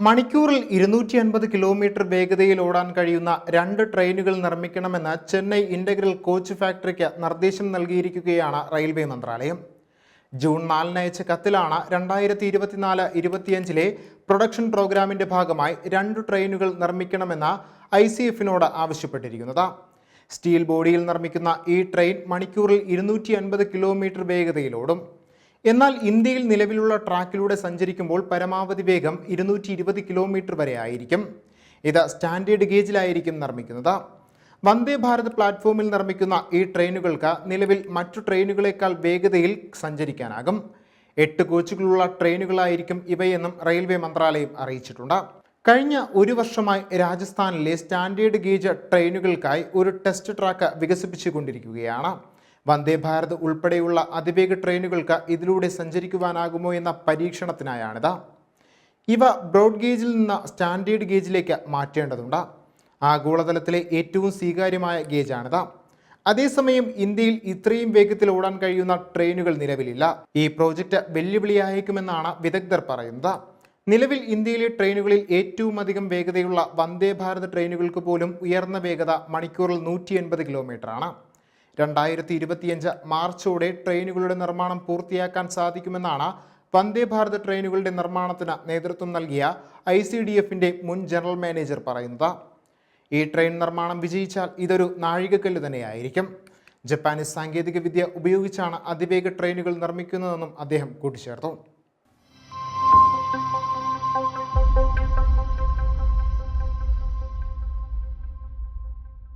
മണിക്കൂറിൽ ഇരുന്നൂറ്റി അൻപത് കിലോമീറ്റർ വേഗതയിൽ ഓടാൻ കഴിയുന്ന രണ്ട് ട്രെയിനുകൾ നിർമ്മിക്കണമെന്ന് ചെന്നൈ ഇന്റഗ്രൽ കോച്ച് ഫാക്ടറിക്ക് നിർദ്ദേശം നൽകിയിരിക്കുകയാണ് റെയിൽവേ മന്ത്രാലയം. ജൂൺ നാലിന് അയച്ച കത്തിലാണ് രണ്ടായിരത്തി ഇരുപത്തിനാല് ഇരുപത്തിയഞ്ചിലെ പ്രൊഡക്ഷൻ പ്രോഗ്രാമിന്റെ ഭാഗമായി രണ്ട് ട്രെയിനുകൾ നിർമ്മിക്കണമെന്ന് ഐ സി എഫിനോട് ആവശ്യപ്പെട്ടിരിക്കുന്നത്. സ്റ്റീൽ ബോഡിയിൽ നിർമ്മിക്കുന്ന ഈ ട്രെയിൻ മണിക്കൂറിൽ ഇരുന്നൂറ്റി അൻപത് കിലോമീറ്റർ വേഗതയിലോടും എന്നാൽ ഇന്ത്യയിൽ നിലവിലുള്ള ട്രാക്കിലൂടെ സഞ്ചരിക്കുമ്പോൾ പരമാവധി വേഗം ഇരുന്നൂറ്റി കിലോമീറ്റർ വരെ ആയിരിക്കും. ഇത് സ്റ്റാൻഡേർഡ് ഗേജിലായിരിക്കും നിർമ്മിക്കുന്നത്. വന്ദേ ഭാരത് പ്ലാറ്റ്ഫോമിൽ നിർമ്മിക്കുന്ന ഈ ട്രെയിനുകൾക്ക് നിലവിൽ മറ്റു ട്രെയിനുകളേക്കാൾ വേഗതയിൽ സഞ്ചരിക്കാനാകും. എട്ട് കോച്ചുകളുള്ള ട്രെയിനുകളായിരിക്കും ഇവയെന്നും റെയിൽവേ മന്ത്രാലയം അറിയിച്ചിട്ടുണ്ട്. കഴിഞ്ഞ ഒരു വർഷമായി രാജസ്ഥാനിലെ സ്റ്റാൻഡേർഡ് ഗേജ് ട്രെയിനുകൾക്കായി ഒരു ടെസ്റ്റ് ട്രാക്ക് വികസിപ്പിച്ചുകൊണ്ടിരിക്കുകയാണ്. വന്ദേ ഭാരത് ഉൾപ്പെടെയുള്ള അതിവേഗ ട്രെയിനുകൾക്ക് ഇതിലൂടെ സഞ്ചരിക്കുവാനാകുമോ എന്ന പരീക്ഷണത്തിനായാണിത്. ഇവ ബ്രോഡ് ഗേജിൽ നിന്ന് സ്റ്റാൻഡേർഡ് ഗേജിലേക്ക് മാറ്റേണ്ടതുണ്ട്. ആഗോളതലത്തിലെ ഏറ്റവും സ്വീകാര്യമായ ഗേജാണിത്. അതേസമയം ഇന്ത്യയിൽ ഇത്രയും വേഗത്തിൽ ഓടാൻ കഴിയുന്ന ട്രെയിനുകൾ നിലവിലില്ല. ഈ പ്രോജക്റ്റ് വെല്ലുവിളിയായേക്കുമെന്നാണ് വിദഗ്ധർ പറയുന്നത്. നിലവിൽ ഇന്ത്യയിലെ ട്രെയിനുകളിൽ ഏറ്റവും അധികം വേഗതയുള്ള വന്ദേ ഭാരത് ട്രെയിനുകൾക്ക് പോലും ഉയർന്ന വേഗത മണിക്കൂറിൽ നൂറ്റി എൺപത് കിലോമീറ്ററാണ്. രണ്ടായിരത്തി ഇരുപത്തിയഞ്ച് മാർച്ചോടെ ട്രെയിനുകളുടെ നിർമ്മാണം പൂർത്തിയാക്കാൻ സാധിക്കുമെന്നാണ് വന്ദേ ഭാരത് ട്രെയിനുകളുടെ നിർമ്മാണത്തിന് നേതൃത്വം നൽകിയ ഐ സി ഡി എഫിന്റെ മുൻ ജനറൽ മാനേജർ പറയുന്നത്. ഈ ട്രെയിൻ നിർമ്മാണം വിജയിച്ചാൽ ഇതൊരു നാഴികക്കല്ല് തന്നെയായിരിക്കും. ജപ്പാനീസ് സാങ്കേതികവിദ്യ ഉപയോഗിച്ചാണ് അതിവേഗ ട്രെയിനുകൾ നിർമ്മിക്കുന്നതെന്നും അദ്ദേഹം കൂട്ടിച്ചേർത്തു.